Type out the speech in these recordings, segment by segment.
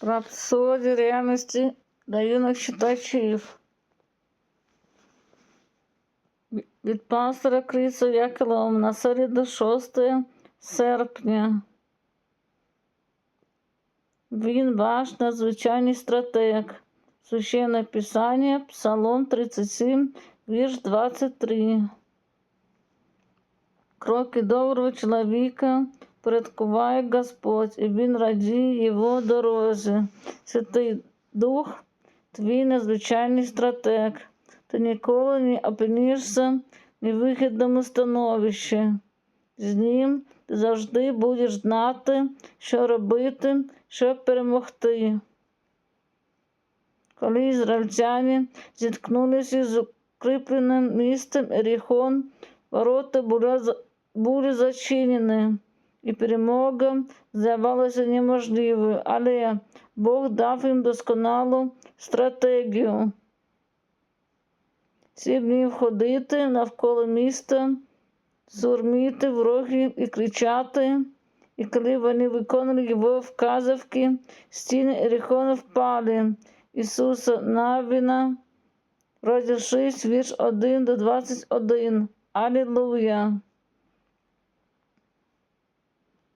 Рапсодія реальності для юних читачів. Від пастора Кріса Якова на середу 6 серпня. Він ваш надзвичайний стратег. Священне Писання, Псалом 37, вірш 23. Кроки доброго чоловіка порядкуває Господь, і він радіє його дорозі. Святий Дух, твій надзвичайний стратег. Ти ніколи не опинишся в невигідному становищі. З ним ти завжди будеш знати, що робити, щоб перемогти. Коли ізраїльтяни зіткнулися з укріпленим містом Еріхон, ворота були зачинені, і перемога здавалася неможливою, але Бог дав їм досконалу стратегію. Сім днів ходити навколо міста, сурміти ворогів і кричати. І коли вони виконали його вказівки, стіни Еріхону впали. Ісуса Навіна, розділ 6, вірш 1 до 21. Алілуя.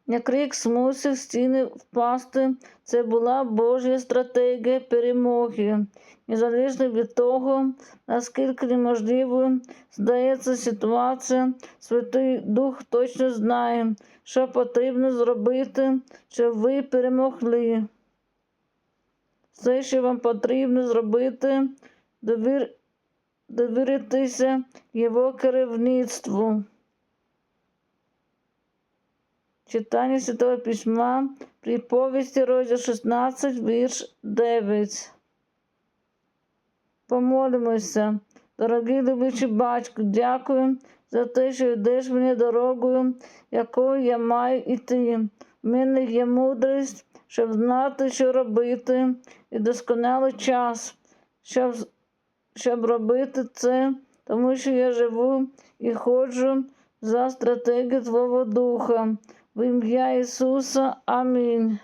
Як рік змусив стіни впасти, це була Божа стратегія перемоги. Незалежно від того, наскільки неможливою здається ситуація, Святий Дух точно знає, що потрібно зробити, щоб ви перемогли. Все, що вам потрібно зробити, довір... довіритися його керівництву. Читання Святого Письма, приповісті, розділ 16, вірш 9. Помолимося. Дорогий любичий батько, дякую за те, що йдеш мені дорогою, якою я маю йти. В мене є мудрість, щоб знати, що робити, і досконалий час, щоб, щоб робити це, тому що я живу і ходжу за стратегію Твого Духа. В ім'я Ісуса. Амінь.